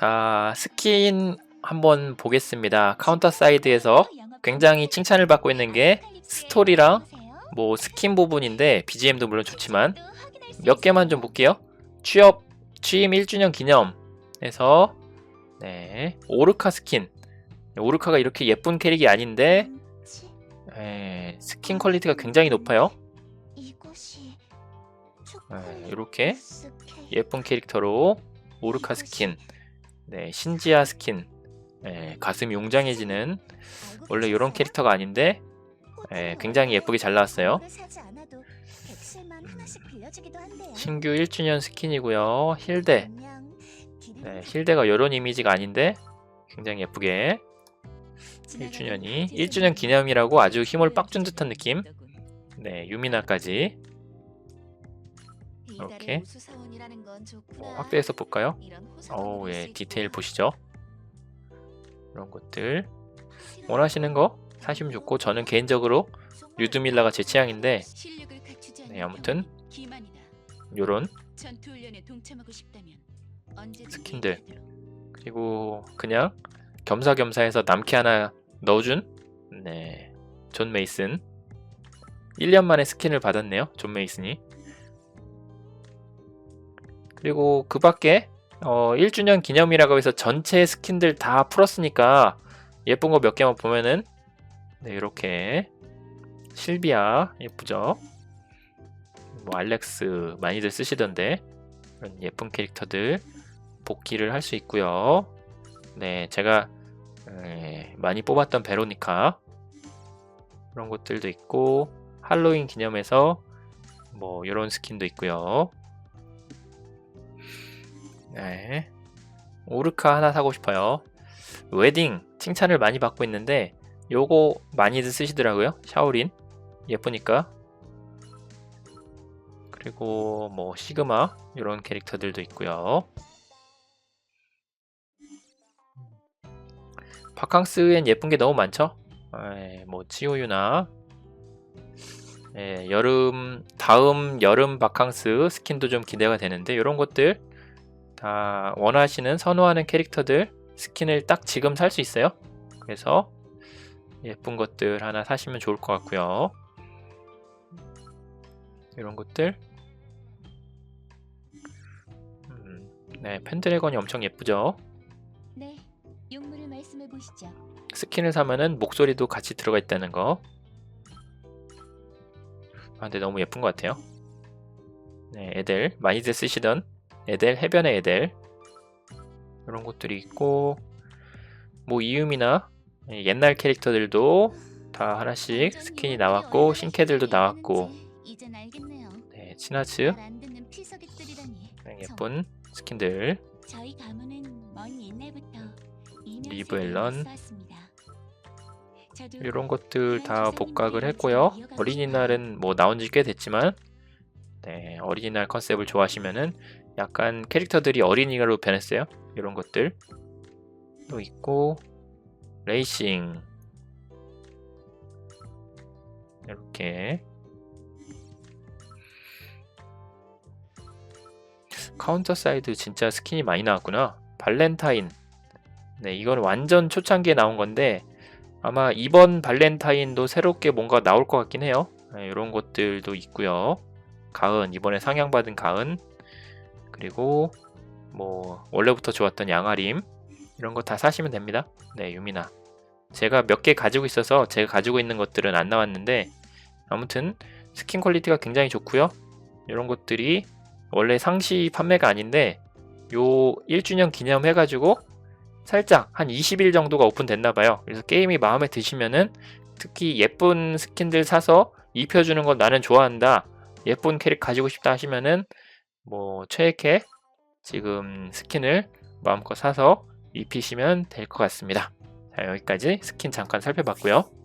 자, 스킨 한번 보겠습니다. 카운터 사이드에서 굉장히 칭찬을 받고 있는 게 스토리랑 뭐 스킨 부분인데 BGM도 물론 좋지만 몇 개만 좀 볼게요. 취업 취임 1주년 기념에서 네, 오르카 스킨. 오르카가 이렇게 예쁜 캐릭이 아닌데 에, 스킨 퀄리티가 굉장히 높아요. 네, 이렇게 예쁜 캐릭터로 오르카 스킨, 네, 신지아 스킨, 네, 가슴이 웅장해지는 원래 이런 캐릭터가 아닌데 네, 굉장히 예쁘게 잘 나왔어요. 신규 1주년 스킨이고요. 힐데, 네, 힐데가 이런 이미지가 아닌데 굉장히 예쁘게 1주년이 1주년 기념이라고 아주 힘을 빡 준 듯한 느낌. 네, 유미나까지 이렇게 뭐 확대해서 볼까요? 어우, 예, 디테일 보시죠. 이런 것들 원하시는 거 사시면 좋고 저는 개인적으로 유드밀라가 제 취향인데 네, 아무튼 요런 스킨들. 그리고 그냥 겸사겸사해서 남캐 하나 넣어준 네, 존 메이슨 1년 만에 스킨을 받았네요. 존 메이슨이 그리고 그 밖에 어, 1주년 기념이라고 해서 전체 스킨들 다 풀었으니까 예쁜 거 몇 개만 보면은 네, 이렇게 실비아 예쁘죠? 뭐 알렉스 많이들 쓰시던데 이런 예쁜 캐릭터들 복귀를 할 수 있고요. 네, 제가 에, 많이 뽑았던 베로니카 그런 것들도 있고 할로윈 기념해서 뭐 이런 스킨도 있고요. 네. 오르카 하나 사고 싶어요. 웨딩 칭찬을 많이 받고 있는데 요거 많이들 쓰시더라고요. 샤오린 예쁘니까. 그리고 뭐 시그마 이런 캐릭터들도 있고요. 바캉스엔 예쁜 게 너무 많죠. 에, 뭐 치오유나 에, 여름 다음 여름 바캉스 스킨도 좀 기대가 되는데 이런 것들 다 원하시는 선호하는 캐릭터들 스킨을 딱 지금 살 수 있어요. 그래서 예쁜 것들 하나 사시면 좋을 것 같고요. 이런 것들 음, 네 펜드래건이 엄청 예쁘죠. 네, 용무를 말씀해 보시죠. 스킨을 사면은 목소리도 같이 들어가 있다는 거. 아, 근데 너무 예쁜 것 같아요. 네, 에델 많이들 쓰시던 에델 해변의 에델 이런 것들이 있고 뭐 이유미나 옛날 캐릭터들도 다 하나씩 스킨이 나왔고 신캐들도 나왔고. 네, 치나츠. 네, 예쁜 스킨들 리브 앨런. 이런 것들 다 복각을 했고요. 어린이날은 뭐 나온 지 꽤 됐지만 네, 어린이날 컨셉을 좋아하시면은 약간 캐릭터들이 어린이로 변했어요. 이런 것들 또 있고 레이싱 이렇게 카운터 사이드 진짜 스킨이 많이 나왔구나. 발렌타인 네, 이건 완전 초창기에 나온 건데 아마 이번 발렌타인도 새롭게 뭔가 나올 것 같긴 해요. 네, 이런 것들도 있고요. 가은 이번에 상향받은 가은 그리고 뭐 원래부터 좋았던 양아림 이런 거 다 사시면 됩니다. 네 유미나 제가 몇 개 가지고 있어서 제가 가지고 있는 것들은 안 나왔는데 아무튼 스킨 퀄리티가 굉장히 좋고요. 이런 것들이 원래 상시 판매가 아닌데 요 1주년 기념 해가지고 살짝 한 20일 정도가 오픈됐나 봐요. 그래서 게임이 마음에 드시면은 특히 예쁜 스킨들 사서 입혀주는 건 나는 좋아한다. 예쁜 캐릭 가지고 싶다 하시면은 뭐 최애캐 지금 스킨을 마음껏 사서 입히시면 될 것 같습니다. 자 여기까지 스킨 잠깐 살펴봤고요.